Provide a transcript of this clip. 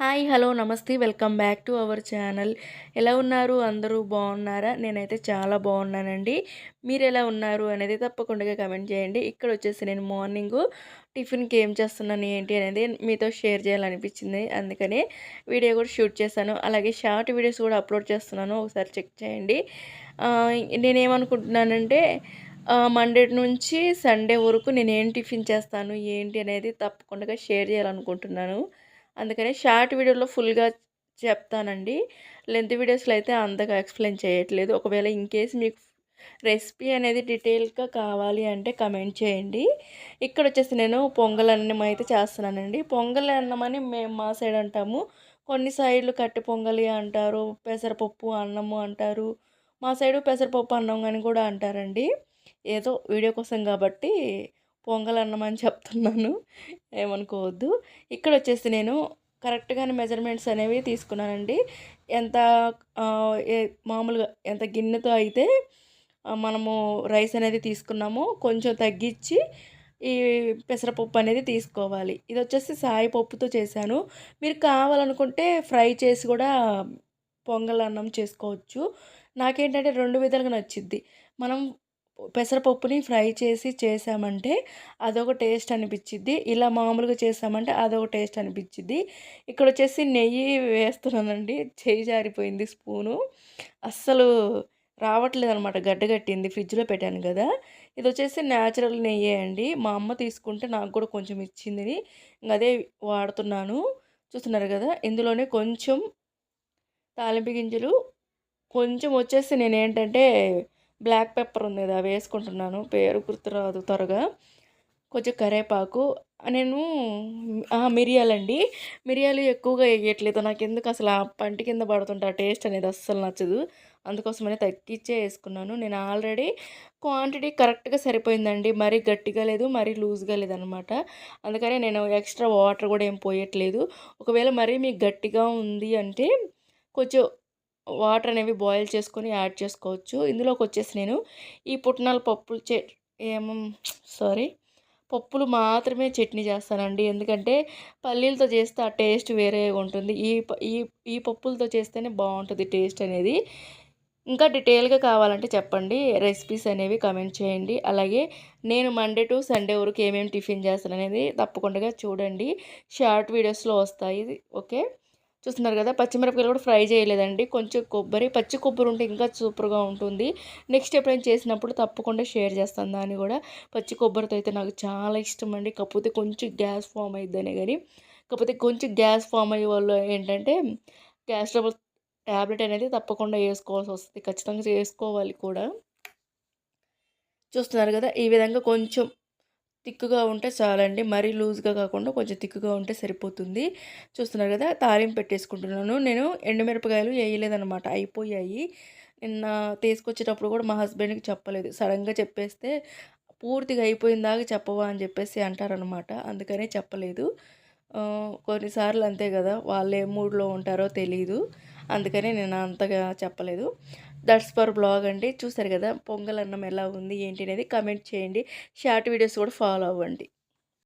Hi hello నమస్తే welcome back to our channel. ఎలా ఉన్నారు? అందరూ బాగున్నారా? నేనైతే చాలా బాగున్నానండి. మీరు ఎలా ఉన్నారు అనేది తప్పకుండా కమెంట్ చేయండి. ఇక్కడ వచ్చేసి నేను మార్నింగ్ టిఫిన్కి ఏం చేస్తున్నాను ఏంటి అనేది మీతో షేర్ చేయాలనిపించింది. అందుకని వీడియో కూడా షూట్ చేశాను. అలాగే షార్ట్ వీడియోస్ కూడా అప్లోడ్ చేస్తున్నాను. ఒకసారి చెక్ చేయండి. నేనేమనుకుంటున్నానంటే మండే నుంచి సండే వరకు నేను ఏం టిఫిన్ చేస్తాను ఏంటి అనేది తప్పకుండా షేర్ చేయాలనుకుంటున్నాను. అందుకని షార్ట్ వీడియోలో ఫుల్గా చెప్తానండి. లెంత్ వీడియోస్లో అయితే అంతగా ఎక్స్ప్లెయిన్ చేయట్లేదు. ఒకవేళ ఇన్ కేస్ మీకు రెసిపీ అనేది డీటెయిల్గా కావాలి అంటే కమెంట్ చేయండి. ఇక్కడ వచ్చేసి నేను పొంగల్ అన్నం అయితే చేస్తున్నానండి. పొంగల్ అన్నం అని మేము మా సైడ్ అంటాము. కొన్ని సైడ్లు కట్టి పొంగలి అంటారు పెసరపప్పు అన్నము అంటారు. మా సైడు పెసరపప్పు అన్నం అని కూడా అంటారండి. ఏదో వీడియో కోసం కాబట్టి పొంగల్ అన్నం అని చెప్తున్నాను. ఏమనుకోవద్దు. ఇక్కడ వచ్చేసి నేను కరెక్ట్గానే మెజర్మెంట్స్ అనేవి తీసుకున్నానండి. ఎంత మామూలుగా ఎంత గిన్నెతో అయితే మనము రైస్ అనేది తీసుకున్నామో కొంచెం తగ్గించి ఈ పెసరపప్పు అనేది తీసుకోవాలి. ఇది వచ్చేసి సాయి పప్పుతో చేశాను. మీరు కావాలనుకుంటే ఫ్రై చేసి కూడా పొంగల్ అన్నం చేసుకోవచ్చు. నాకేంటంటే రెండు విధాలుగా నచ్చిద్ది. మనం పెసరపప్పుని ఫ్రై చేసి చేసామంటే అదొక టేస్ట్ అనిపించిద్ది ఇలా మామూలుగా చేసామంటే అదొక టేస్ట్ అనిపించిద్ది ఇక్కడ వచ్చేసి నెయ్యి వేస్తున్నానండి. చేయి జారిపోయింది స్పూను. అస్సలు రావట్లేదు అనమాట గడ్డగట్టింది ఫ్రిడ్జ్లో పెట్టాను కదా. ఇది వచ్చేసి న్యాచురల్ నెయ్యే అండి. మా అమ్మ తీసుకుంటే నాకు కూడా కొంచెం ఇచ్చింది. అదే వాడుతున్నాను. చూస్తున్నారు కదా. ఇందులోనే కొంచెం తాలింపు గింజలు. కొంచెం వచ్చేసి నేను ఏంటంటే బ్లాక్ పెప్పర్ ఉంది కదా వేసుకుంటున్నాను. పేరు గుర్తురాదు త్వరగా. కొంచెం కరేపాకు. నేను మిరియాలండి మిరియాలు ఎక్కువగా వేయట్లేదు. నాకు ఎందుకు అసలు ఆ పంటి కింద పడుతుంటే ఆ టేస్ట్ అనేది అస్సలు నచ్చదు. అందుకోసమనే తగ్గించే వేసుకున్నాను. నేను ఆల్రెడీ క్వాంటిటీ కరెక్ట్గా సరిపోయిందండి. మరీ గట్టిగా లేదు మరీ లూజ్గా లేదనమాట. అందుకనే నేను ఎక్స్ట్రా వాటర్ కూడా ఏం పోయట్లేదు. ఒకవేళ మరీ మీకు గట్టిగా ఉంది అంటే కొంచెం వాటర్ అనేవి బాయిల్ చేసుకొని యాడ్ చేసుకోవచ్చు. ఇందులోకి వచ్చేసి నేను ఈ పుట్నాల పప్పులు చె ఏమో సారీ పప్పులు మాత్రమే చట్నీ చేస్తానండి. ఎందుకంటే పల్లీలతో చేస్తే ఆ టేస్ట్ వేరే ఉంటుంది. ఈ ఈ ఈ పప్పులతో చేస్తేనే బాగుంటుంది టేస్ట్ అనేది. ఇంకా డీటెయిల్గా కావాలంటే చెప్పండి. రెసిపీస్ అనేవి కమెంట్ చేయండి. అలాగే నేను మండే టు సండే వరకు ఏమేమి టిఫిన్ చేస్తాను అనేది తప్పకుండా చూడండి. షార్ట్ వీడియోస్లో వస్తాయి. ఓకే? చూస్తున్నారు కదా పచ్చిమిరపకాయలు కూడా ఫ్రై చేయలేదండి. కొంచెం కొబ్బరి పచ్చి కొబ్బరి ఉంటే ఇంకా సూపర్గా ఉంటుంది. నెక్స్ట్ ఎప్పుడైనా చేసినప్పుడు తప్పకుండా షేర్ చేస్తాను దాన్ని కూడా. పచ్చి కొబ్బరితో అయితే నాకు చాలా ఇష్టం అండి. కాకపోతే కొంచెం గ్యాస్ ఫామ్ అయిద్దనే కానీ కాకపోతే కొంచెం గ్యాస్ ఫామ్ అయ్యే వాళ్ళు ఏంటంటే గ్యాస్ ట్రబుల్ ట్యాబ్లెట్ అనేది తప్పకుండా వేసుకోవాల్సి వస్తుంది. ఖచ్చితంగా చేసుకోవాలి కూడా. చూస్తున్నారు కదా ఈ విధంగా కొంచెం థిక్గా ఉంటే చాలండి. మరీ లూజ్గా కాకుండా కొంచెం థిక్గా ఉంటే సరిపోతుంది. చూస్తున్నారు కదా తాలింపు పెట్టేసుకుంటున్నాను. నేను ఎండుమిరపకాయలు వేయలేదనమాట అయిపోయాయి. నిన్న తీసుకొచ్చేటప్పుడు కూడా మా హస్బెండ్కి చెప్పలేదు. సడన్గా చెప్పేస్తే పూర్తిగా అయిపోయిన దాకా చెప్పవా అని చెప్పేసి అంటారనమాట అందుకనే చెప్పలేదు. కొన్నిసార్లు అంతే కదా వాళ్ళు ఏ మూడ్లో ఉంటారో తెలీదు. అందుకని నేను అంతగా చెప్పలేదు. దట్స్ ఫర్ బ్లాగ్ అండి. చూసారు కదా పొంగల్ అన్నం ఎలా ఉంది ఏంటి అనేది కమెంట్ చేయండి. షార్ట్ వీడియోస్ కూడా ఫాలో అవ్వండి.